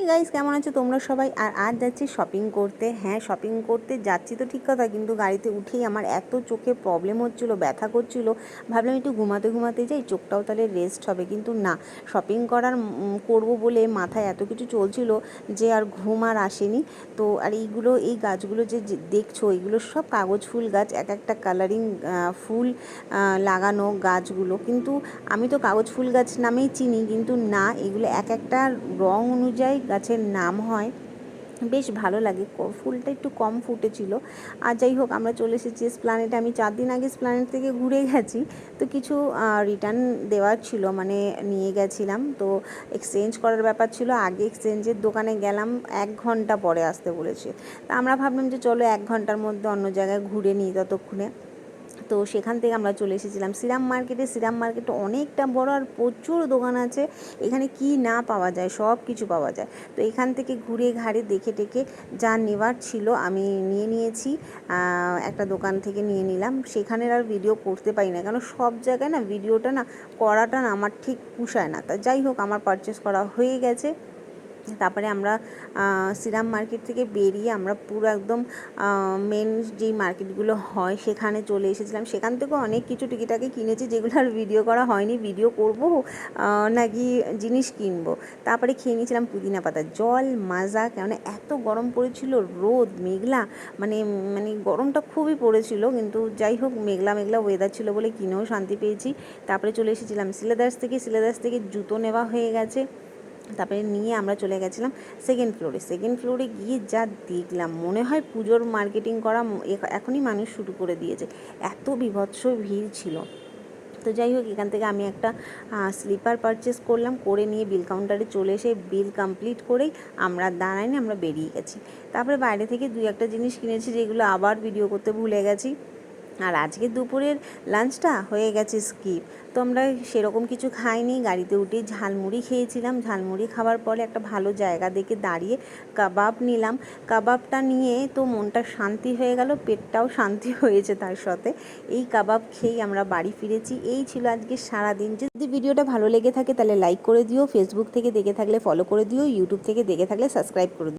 Guys কেমন আছো? তোমরা সবাই? আর আজ যাচ্ছি শপিং করতে। হ্যাঁ শপিং করতে যাচ্ছি তো ঠিক কথা, কিন্তু গাড়িতে উঠেই আমার এত চোখে প্রবলেম হচ্ছিল, ব্যথা করছিল। ভাবলাম একটু ঘুমাতে ঘুমাতে যাই, চোখটাও তাহলে রেস্ট হবে। কিন্তু না শপিং করার করব বলে মাথায় এত কিছু চলছিল যে আর ঘুম আর আসেনি। তো আর এইগুলো, এই গাছগুলো যে দেখছ এগুলো সব কাগজ ফুল গাছ, এক একটা কালারিং ফুল লাগানো গাছগুলো। কিন্তু আমি তো কাগজ ফুল গাছ নামেই চিনি, কিন্তু না, এগুলো এক একটা রং অনুযায়ী গাছের নাম হয়। বেশ ভালো লাগে। ফুলটা একটু কম ফুটেছিল। আর যাই হোক, আমরা চলে এসেছি স্প্লানেটে আমি চার দিন আগে স্প্লানেট থেকে ঘুরে গেছি। তো কিছু রিটার্ন দেওয়ার ছিল মানে নিয়ে গেছিলাম। তো এক্সচেঞ্জ করার ব্যাপার ছিল। আগে এক্সচেঞ্জের দোকানে গেলাম এক ঘণ্টা পরে আসতে বলেছে। তা আমরা ভাবলাম যে চলো এক ঘণ্টার মধ্যে অন্য জায়গায় ঘুরে নিই ততক্ষণে। তো সেখান থেকে আমরা চলে এসেছিলাম। সিরাম মার্কেটে সিরাম মার্কেটে অনেকটা বড় আর প্রচুর দোকান আছে। এখানে কি না পাওয়া যায়, সব কিছু পাওয়া যায়। তো এখান থেকে ঘুরে ঘাড়ে দেখে টেকে যা নেওয়ার ছিল আমি নিয়ে নিয়েছি একটা দোকান থেকে নিয়ে নিলাম। সেখানের আর ভিডিও করতে পারি না, কেন সব জায়গায় না ভিডিওটা না, করাটা না আমার ঠিক পুষায় না। তা যাই হোক, আমার পারচেস করা হয়ে গেছে। তারপরে আমরা সিরাম মার্কেট থেকে বেরিয়ে আমরা পুরো একদম মেন যেই মার্কেটগুলো হয় সেখানে চলে এসেছিলাম। সেখান থেকেও অনেক কিছু টিকিটাকে কিনেছি যেগুলো আর ভিডিও করা হয়নি। ভিডিও করব নাকি জিনিস কিনবো। তারপরে খেয়ে নিয়েছিলাম পুদিনা পাতা। জল, মাজা কেননা এত গরম পড়েছিল, রোদ, মেঘলা মানে মানে গরমটা খুবই পড়েছিল, কিন্তু যাই হোক, মেঘলা মেঘলা ওয়েদার ছিল বলে কিনেও শান্তি পেয়েছি। তারপরে চলে এসেছিলাম সিলেদার্স থেকে। সিলেদার্স থেকে জুতো নেওয়া হয়ে গেছে। তারপরে নিয়ে আমরা চলে গেছিলাম সেকেন্ড ফ্লোরে সেকেন্ড ফ্লোরে গিয়ে যা দেখলাম, মনে হয় পুজোর মার্কেটিং করা এখনই মানুষ শুরু করে দিয়েছে। এত বিভৎস ভিড় ছিল। তো যাই হোক, এখান থেকে আমি একটা স্লিপার পারচেস করলাম, করে নিয়ে বিল কাউন্টারে চলে এসে বিল কমপ্লিট করেই আমরা দাঁড়াইনি আমরা বেরিয়ে গেছি। তারপরে বাইরে থেকে দুই একটা জিনিস কিনেছি, যেগুলো আবার ভিডিও করতে ভুলে গেছি। আর আজকে দুপুরের লাঞ্চটা হয়ে গেছে স্কিপ। তো আমরা সেরকম কিছু খাইনি, গাড়িতে উঠে ঝালমুড়ি খেয়েছিলাম। ঝালমুড়ি খাওয়ার পরে একটা ভালো জায়গা দেখে দাঁড়িয়ে কাবাব নিলাম। কাবাবটা নিয়ে তো মনটা শান্তি হয়ে গেল, পেটটাও শান্তি হয়েছে তার সাথে। এই কাবাব খেয়েই আমরা বাড়ি ফিরেছি। এই ছিল আজকে সারা দিন যদি ভিডিওটা ভালো লেগে থাকে তাহলে লাইক করে দিও। ফেসবুক থেকে দেখে থাকলে ফলো করে দিও। ইউটিউব থেকে দেখে থাকলে সাবস্ক্রাইব করে দিও।